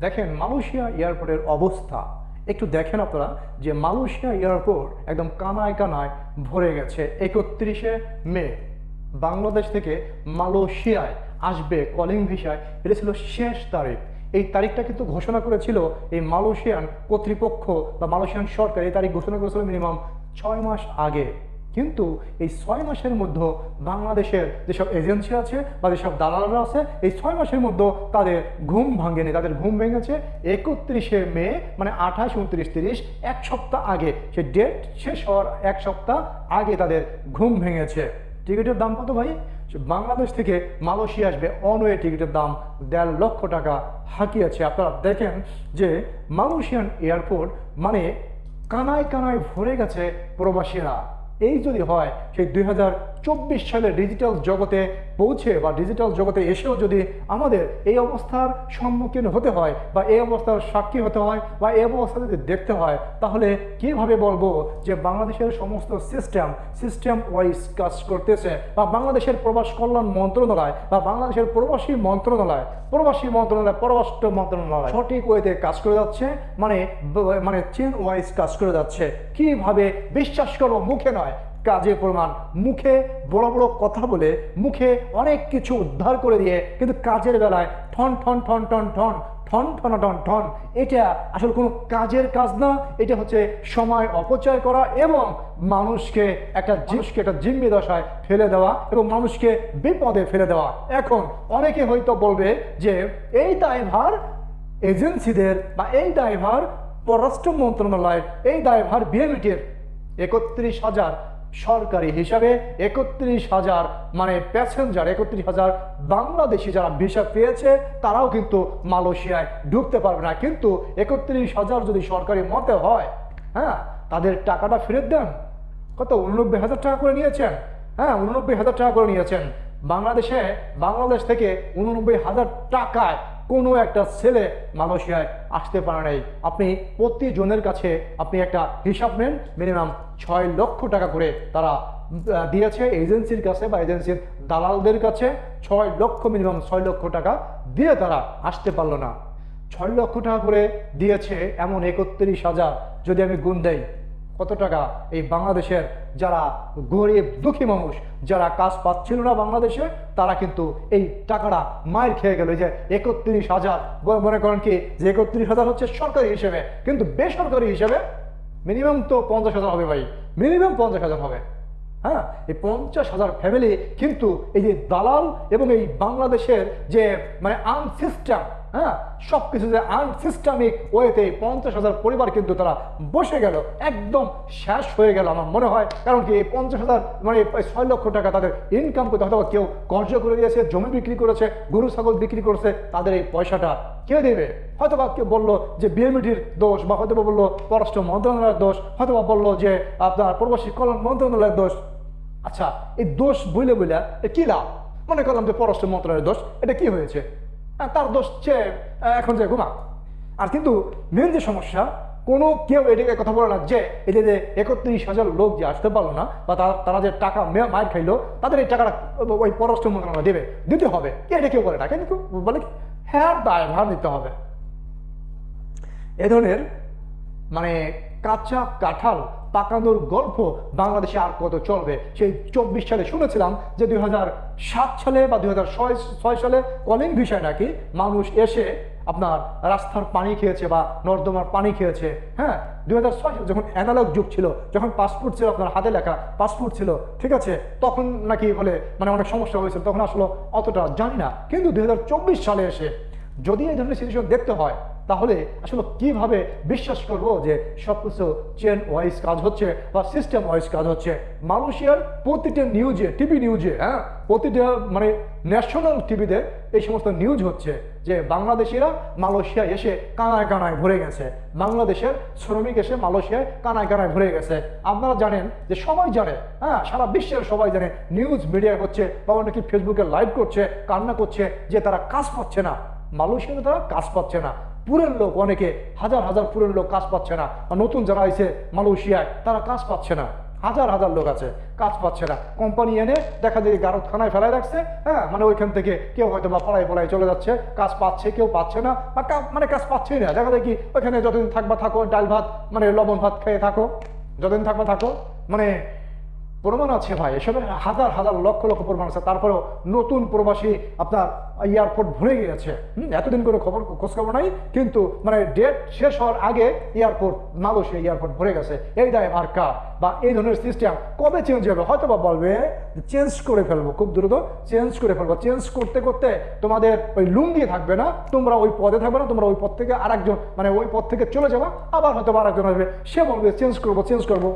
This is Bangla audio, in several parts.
দেখেন মালয়েশিয়া এয়ারপোর্টের অবস্থা। একটু দেখেন আপনারা যে মালয়েশিয়া এয়ারপোর্ট একদম কানায় কানায় ভরে গেছে একত্রিশে মে। বাংলাদেশ থেকে মালয়েশিয়ায় আসবে কলিং ভিসায়। এটা ছিল শেষ তারিখ। এই তারিখটা কিন্তু ঘোষণা করেছিল এই মালয়েশিয়ান কর্তৃপক্ষ বা মালয়েশিয়ান সরকার। এই তারিখ ঘোষণা করেছিল মিনিমাম ছয় মাস আগে। কিন্তু এই ছয় মাসের মধ্যে বাংলাদেশের যেসব এজেন্সি আছে বা যেসব দালালরা আছে, এই ছয় মাসের মধ্যে তাদের ঘুম ভাঙেনি, তাদের ঘুম ভেঙেছে। একত্রিশে মে মানে আঠাশ, উনত্রিশ, তিরিশ, এক সপ্তাহ আগে, সে ডেট শেষ হওয়ার এক সপ্তাহ আগে তাদের ঘুম ভেঙেছে। টিকিটের দাম কত ভাই? বাংলাদেশ থেকে মালয়েশিয়া আসবে, অনওয়ে টিকিটের দাম দেড় লক্ষ টাকা হাঁকিয়েছে। আপনারা দেখেন যে মালয়েশিয়ান এয়ারপোর্ট মানে কানায় কানায় ভরে গেছে প্রবাসীরা। এই যদি হয়, সেই দু হাজার চব্বিশ সালে ডিজিটাল জগতে পৌঁছে বা ডিজিটাল জগতে এসেও যদি আমাদের এই অবস্থার সম্মুখীন হতে হয় বা এই অবস্থার সাক্ষী হতে হয় বা এই অবস্থা যদি দেখতে হয়, তাহলে কীভাবে বলব যে বাংলাদেশের সমস্ত সিস্টেম সিস্টেম ওয়াইজ কাজ করতেছে বা বাংলাদেশের প্রবাস কল্যাণ মন্ত্রণালয় বা বাংলাদেশের প্রবাসী মন্ত্রণালয় প্রবাসী মন্ত্রণালয়, পররাষ্ট্র মন্ত্রণালয় সঠিক ওয়েতে কাজ করে যাচ্ছে মানে মানে চেন ওয়াইজ কাজ করে যাচ্ছে। কীভাবে বিশ্বাস করব মুখে নয় কাজে প্রমাণ। মুখে বড় বড় কথা বলে, মুখে অনেক কিছু উদ্ধার করে দিয়ে কিন্তু কাজের বেলায় ঠন ঠন ঠন ঠন ঠন ঠন ঠন ঠন ঠন। এটা আসলে কোনো কাজের কাজ না, এটা হচ্ছে সময় অপচয় করা এবং মানুষকে একটা জিনিসকে একটা জিম্মি দশায় ফেলে দেওয়া এবং মানুষকে বিপদে ফেলে দেওয়া। এখন অনেকে হয়তো বলবে যে এই দায়ভার এজেন্সিদের বা এই দায়ভার পররাষ্ট্র মন্ত্রণালয়ের, এই দায়ভার বিএমইটির একত্রিশ হাজার সরকারি হিসাবে একত্রিশ হাজার মানে প্যাসেঞ্জার একত্রিশ হাজার বাংলাদেশি যারা ভিসা পেয়েছে, তারাও কিন্তু মালয়েশিয়ায় ঢুকতে পারবে না। কিন্তু একত্রিশ হাজার যদি সরকারি মতে হয় হ্যাঁ তাদের টাকাটা ফেরত দেন। কত? উননব্বই হাজার টাকা করে নিয়েছেন। হ্যাঁ উননব্বই হাজার টাকা করে নিয়েছেন। বাংলাদেশে, বাংলাদেশ থেকে উননব্বই হাজার টাকায় কোনো একটা ছেলে মালয়েশিয়ায় আসতে পারে নাই। আপনি প্রতিজনের কাছে আপনি একটা হিসাব নেন, মিনিমাম ছয় লক্ষ টাকা করে তারা দিয়েছে এজেন্সির কাছে বা এজেন্সির দালালদের কাছে। ছয় লক্ষ, মিনিমাম ছয় লক্ষ টাকা দিয়ে তারা আসতে পারল না। ছয় লক্ষ টাকা করে দিয়েছে এমন একত্রিশ হাজার যদি আমি গুণ দেই। কত টাকা এই বাংলাদেশের যারা গরিব, দুঃখী মানুষ, যারা কাজ পাচ্ছিল না বাংলাদেশে, তারা কিন্তু এই টাকাটা মায়ের খেয়ে গেল। যে একত্রিশ হাজার মনে করেন কি যে একত্রিশ হাজার হচ্ছে সরকারি হিসেবে, কিন্তু বেসরকারি হিসেবে মিনিমাম তো পঞ্চাশ হাজার হবে ভাই। মিনিমাম পঞ্চাশ হাজার হবে। হ্যাঁ এই পঞ্চাশ হাজার ফ্যামিলি কিন্তু এই যে দালাল এবং এই বাংলাদেশের যে মানে আনসিস্টেম হ্যাঁ সব কিছু যে আনসিস্টেমিক ওয়েতে পঞ্চাশ হাজার পরিবার কিন্তু তারা বসে গেল, একদম শেষ হয়ে গেল আমার মনে হয়। কারণ কি এই পঞ্চাশ হাজার মানে ছয় লক্ষ টাকা তাদের ইনকাম করতে হয়তো কেউ কর্জ করে দিয়েছে, জমি বিক্রি করেছে, গরু, ছাগল বিক্রি করেছে, তাদের এই পয়সাটা কে দেবে? হয়তো বা কেউ বলল যে বিএমইটির দোষ বা হয়তো বা বলল পররাষ্ট্র মন্ত্রণালয়ের দোষ হয়তো বা বলল যে আপনার প্রবাসী কল্যাণ মন্ত্রণালয়ের দোষ। আচ্ছা এই দোষ বইলে বইলে কি লাভ? মনে করলাম যে পররাষ্ট্র মন্ত্রণালয়ের দোষ এটা কি হয়েছে? হ্যাঁ, তার দোষ সে এখন যে ঘুমা আর কিন্তু মেন যে সমস্যা কোনো কেউ এটাকে কথা বলে না যে এই যে একত্রিশ হাজার লোক যে আসতে পারল না বা তারা যে টাকা মে- মার খাইলো তাদের এই টাকাটা ওই পররাষ্ট্র মন্ত্রণালয় দেবে দিতে হবে। এটা কেউ বলে না কিন্তু বলে হ্যাঁ দায় ভার দিতে হবে। এ ধরনের মানে কাঁচা কাঁঠাল পাকানোর গল্প বাংলাদেশে আর কত চলবে? সেই চব্বিশ সালে শুনেছিলাম যে দুই সাত সালে বা দুই ছয় সালে কলিং ভিসায় নাকি মানুষ এসে আপনার রাস্তার পানি খেয়েছে বা নর্দমার পানি খেয়েছে হ্যাঁ? দুই হাজার ছয় যখন অ্যানালগ যুগ ছিল, যখন পাসপোর্ট ছিল আপনার হাতে লেখা পাসপোর্ট ছিল, ঠিক আছে? তখন নাকি বলে মানে অনেক সমস্যা হয়েছিল, তখন আসলে অতটা জানি না। কিন্তু দুই হাজার চব্বিশ সালে এসে যদি এই ধরনের সিচুয়েশন দেখতে হয়, তাহলে আসলে কীভাবে বিশ্বাস করব যে সব কিছু চেন ওয়াইজ কাজ হচ্ছে বা সিস্টেম ওয়াইজ কাজ হচ্ছে? মানুষের প্রতিটা নিউজে টিভি নিউজে হ্যাঁ? প্রতিটা মানে ন্যাশনাল টিভিতে এই সমস্ত নিউজ হচ্ছে যে বাংলাদেশিরা মালয়েশিয়া এসে কানায় কানায় ভরে গেছে। বাংলাদেশের শ্রমিক এসে মালয়েশিয়ায় কানায় কানায় ভরে গেছে। আপনারা জানেন যে সবাই জানে হ্যাঁ? সারা বিশ্বের সবাই জানে নিউজ মিডিয়া হচ্ছে বা অনেকে ফেসবুকে লাইভ করছে, কান্না করছে যে তারা কাজ পাচ্ছে না। মালয়েশিয়াতে তারা কাজ পাচ্ছে না। পুরের লোক, অনেকে হাজার হাজার পুরের লোক কাজ পাচ্ছে না। নতুন যারা আছে মালয়েশিয়ায়, তারা কাজ পাচ্ছে না। হাজার হাজার লোক আছে, কাজ পাচ্ছে না। কোম্পানি এনে দেখা যায় গারদখানায় ফেলায় রাখছে হ্যাঁ? মানে ওইখান থেকে কেউ হয়তো বা পড়ায় পড়ায় চলে যাচ্ছে, কাজ পাচ্ছে, কেউ পাচ্ছে না। বা মানে কাজ পাচ্ছেই না। দেখা যায় কি ওইখানে যতদিন থাকবা থাকো, ডাল ভাত মানে লবণ ভাত খেয়ে থাকো। যতদিন থাকবা থাকো মানে প্রমাণ আছে ভাই এসবের হাজার হাজার লক্ষ লক্ষ প্রমাণ আছে। তারপরেও নতুন প্রবাসী আপনার এয়ারপোর্ট ভরে গিয়েছে। এতদিন করে খবর, খোঁজখবর নাই, কিন্তু মানে ডেট শেষ হওয়ার আগে এয়ারপোর্ট, মালয়েশিয়া এয়ারপোর্ট ভরে গেছে। এই দায় আর কার? বা এই ধরনের সিস্টেম কবে চেঞ্জ হবে? হয়তো বা বলবে চেঞ্জ করে ফেলব, খুব দ্রুত চেঞ্জ করে ফেলব। চেঞ্জ করতে করতে তোমাদের ওই লুঙ্গি থাকবে না, তোমরা ওই পদে থাকবে না, তোমরা ওই পদ থেকে আরেকজন মানে ওই পদ থেকে চলে যাবা, আবার হয়তো বা আরেকজন আসবে। সে বলবে চেঞ্জ করব চেঞ্জ করব।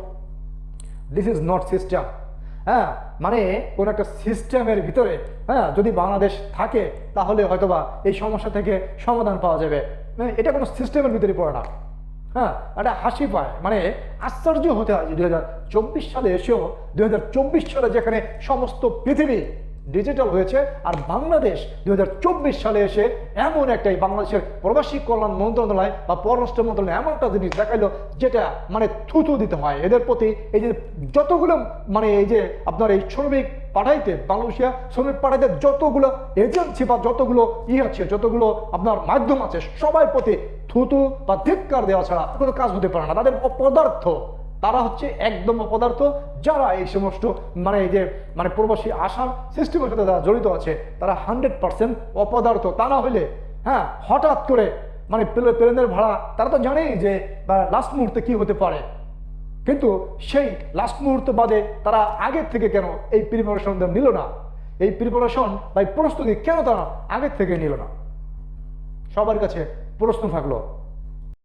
দিস ইজ নট সিস্টেম হ্যাঁ মানে কোনো একটা সিস্টেমের ভিতরে হ্যাঁ যদি বাংলাদেশ থাকে, তাহলে হয়তোবা এই সমস্যা থেকে সমাধান পাওয়া যাবে। মানে এটা কোনো সিস্টেমের ভিতরে পড়ে না। হ্যাঁ একটা হাসি পায়। মানে আশ্চর্য হতে হয় যে দু সালে এসেও দু হাজার চব্বিশ সালে যেখানে সমস্ত পৃথিবী ডিজিটাল হয়েছে আর বাংলাদেশ দুই হাজার চব্বিশ সালে এসে এমন একটাই বাংলাদেশের প্রবাসী কল্যাণ মন্ত্রণালয় বা পররাষ্ট্র মন্ত্রণালয় এমন একটা জিনিস দেখাইলো যেটা মানে থুতু দিতে হয়। এদের প্রতি এই যে যতগুলো মানে এই যে আপনার এই শ্রমিক পাঠাইতে বাংলাদেশিয়া শ্রমিক পাঠাইতে যতগুলো এজেন্সি বা যতগুলো ই আছে, যতগুলো আপনার মাধ্যম আছে, সবাই প্রতি থুতু বা ধিক্কার দেওয়া ছাড়া কোনো কাজ হতে পারে না। তাদের অপদার্থ তারা হচ্ছে একদম অপদার্থ। যারা এই সমস্ত মানে এই যে মানে প্রবাসী আসার সিস্টেমের সাথে যারা জড়িত আছে, তারা হান্ড্রেড পার্সেন্ট অপদার্থ। তা না হইলে হ্যাঁ হঠাৎ করে মানে প্লেনের ভাড়া, তারা তো জানেই যে লাস্ট মুহূর্তে কি হতে পারে। কিন্তু সেই লাস্ট মুহূর্ত বাদে তারা আগের থেকে কেন এই প্রিপারেশন নিল না? এই প্রিপারেশন বা প্রস্তুতি কেন তারা আগের থেকে নিল না? সবার কাছে প্রশ্ন থাকল